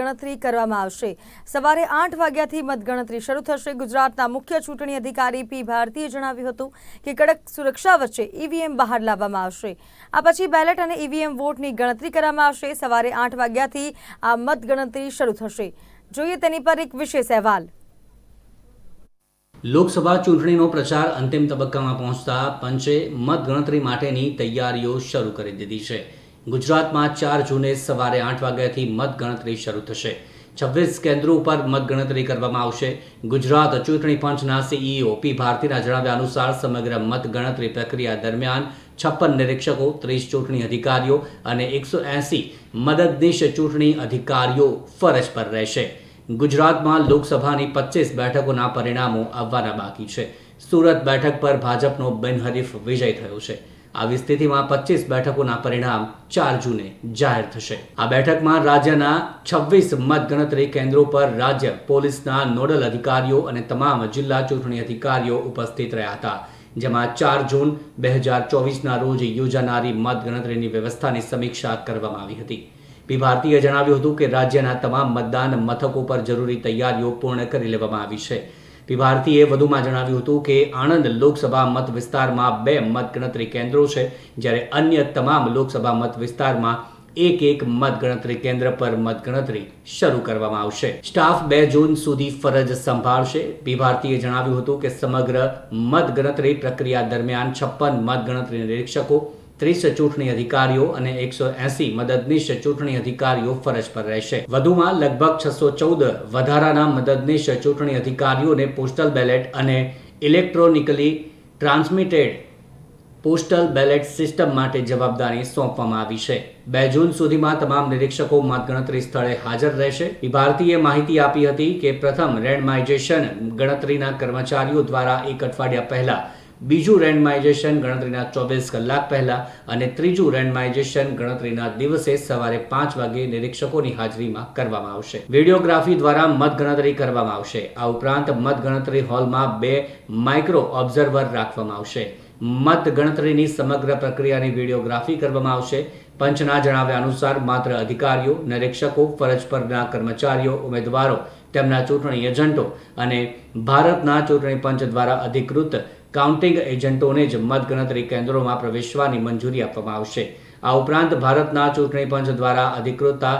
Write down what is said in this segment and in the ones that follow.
મતગણતરી કરવામાં આવશે. સવારે આઠ વાગ્યાથી મતગણતરી શરૂ થશે. ગુજરાતના મુખ્ય ચૂંટણી અધિકારી પી. ભારતીએ જણાવ્યું હતું કે કડક સુરક્ષા વચ્ચે ઈવીએમ બહાર લાવવામાં આવશે. આ પછી બેલેટ અને ઈવીએમ વોટની ગણતરી કરવામાં આવશે. સવારે આઠ વાગ્યાથી આ મતગણતરી શરૂ થશે. જોઈએ તેની પર એક વિશેષ અહેવાલ. લોકસભા ચૂંટણીનો પ્રચાર અંતિમ તબક્કામાં પહોંચતા પંચે મતગણતરી માટેની તૈયારીઓ શરૂ કરી દીધી છે. ગુજરાતમાં ચાર જૂને સવારે આઠ વાગ્યાથી મતગણતરી શરૂ થશે. છવ્વીસ કેન્દ્રો ઉપર મતગણતરી કરવામાં આવશે. ગુજરાત ચૂંટણી પંચના સીઈઓ પી ભારતીના જણાવ્યા અનુસાર સમગ્ર મતગણતરી પ્રક્રિયા દરમિયાન છપ્પન નિરીક્ષકો, ત્રીસ ચૂંટણી અધિકારીઓ અને એકસો એંસી મદદનીશ ચૂંટણી અધિકારીઓ ફરજ પર રહેશે. ગુજરાતમાં લોકસભાની પચીસ બેઠકોના પરિણામો આવવાના બાકી છે. સુરત બેઠક પર ભાજપનો બિનહરીફ વિજય થયો છે. આવી સ્થિતિમાં પચીસ બેઠકોના પરિણામ ચાર જૂને જાહેર થશે. આ બેઠકમાં રાજ્યના છવ્વીસ મતગણતરી કેન્દ્રો પર રાજ્ય, પોલીસના નોડલ અધિકારીઓ અને તમામ જિલ્લા ચૂંટણી અધિકારીઓ ઉપસ્થિત રહ્યા હતા, જેમાં ચાર જૂન બે હજાર ચોવીસના રોજ યોજાનારી મતગણતરીની વ્યવસ્થાની સમીક્ષા કરવામાં આવી હતી. પી. ભારતીએ જણાવ્યું હતું કે રાજ્યના તમામ મતદાન મથકો પર જરૂરી તૈયારીઓ પૂર્ણ કરી લેવામાં આવી છે. પી ભારતીએ વધુમાં જણાવ્યું હતું કે આણંદ લોકસભા મત વિસ્તારમાં બે મતગણતરી કેન્દ્રો છે, જ્યારે અન્ય તમામ લોકસભા મત વિસ્તારમાં એક એક મતગણતરી કેન્દ્ર પર મતગણતરી શરૂ કરવામાં આવશે. સ્ટાફ બે જૂન સુધી ફરજ સંભાળશે. પી ભારતીએ જણાવ્યું હતું કે સમગ્ર મતગણતરી પ્રક્રિયા દરમિયાન છપ્પન મતગણતરી નિરીક્ષકો, ત્રીસ ચૂંટણી અધિકારીઓ અને એકસો એસી મદદનીશ ચૂંટણી અધિકારીઓ ફરજ પર રહેશે. વધુમાં લગભગ છસો ચૌદ વધારાના મદદનીશ ચૂંટણી અધિકારીઓને પોસ્ટલ બેલેટ અને electronically transmitted postal ballot system માટે જવાબદારી સોંપવામાં આવી છે. બે જૂન સુધીમાં તમામ નિરીક્ષકો મતગણતરી સ્થળે હાજર રહેશે. ભારતીય માહિતી આપી હતી કે પ્રથમ રેન્ડમાઇઝેશન ગણતરીના કર્મચારીઓ દ્વારા એક અઠવાડિયા પહેલા, બીજું રેન્ડમાઇઝેશન ગણતરીના ચોવીસ કલાક પહેલા અને ત્રીજું રેન્ડમાઇઝેશન ગણતરીના દિવસે સવારે પાંચ વાગે નિરીક્ષકોની હાજરીમાં કરવામાં આવશે. વિડીયોગ્રાફી દ્વારા મતગણતરી કરવામાં આવશે. આ ઉપરાંત મતગણતરી હોલમાં બે માઇક્રો ઓબ્ઝર્વર રાખવામાં આવશે. મત ગણતરીની સમગ્ર પ્રક્રિયાની વિડીયોગ્રાફી કરવામાં આવશે. પંચના જણાવ્યા અનુસાર માત્ર અધિકારીઓ, નિરીક્ષકો, ફરજ પરના કર્મચારીઓ, ઉમેદવારો, તેમના ચૂંટણી એજન્ટો અને ભારતના ચૂંટણી પંચ દ્વારા અધિકૃત કાઉન્ટિંગ એજન્ટોને જ મતગણતરી કેન્દ્રોમાં પ્રવેશવાની મંજૂરી આપવામાં આવશે. આ ઉપરાંત ભારતના ચૂંટણી પંચ દ્વારા અધિકૃતતા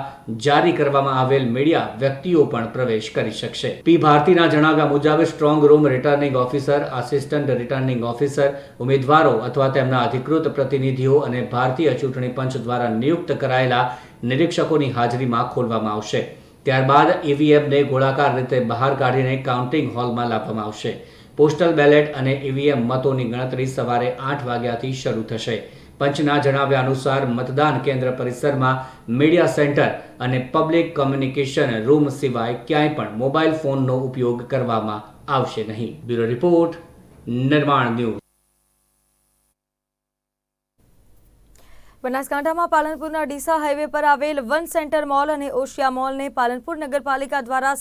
જારી કરવામાં આવેલ મીડિયા વ્યક્તિઓ પણ પ્રવેશ કરી શકશે. પી. ભારતીના જણાવ્યા મુજબ, strong room returning officer assistant returning officer ઉમેદવારો અથવા તેમના અધિકૃત પ્રતિનિધિઓ અને ભારતીય ચૂંટણી પંચ દ્વારા નિયુક્ત કરાયેલા નિરીક્ષકોની હાજરીમાં ખોલવામાં આવશે. ત્યારબાદ ઈવીએમને ગોળાકાર રીતે બહાર કાઢીને કાઉન્ટિંગ હોલમાં લાવવામાં આવશે. પોસ્ટલ બેલેટ અને ઈવીએમ મતોની ગણતરી સવારે આઠ વાગ્યાથી શરૂ થશે. પંચના જણાવ્યા અનુસાર મતદાન કેન્દ્ર પરિસરમાં મીડિયા સેન્ટર અને પબ્લિક કોમ્યુનિકેશન રૂમ સિવાય ક્યાંય પણ મોબાઈલ ફોનનો ઉપયોગ કરવામાં આવશે નહીં. Bureau report, Nirman news. બનાસકાંઠામાં પાલનપુરના ડીસા હાઈવે પર આવેલ વન સેન્ટર મોલ અને ઓશિયા મોલને પાલનપુર નગરપાલિકા દ્વારા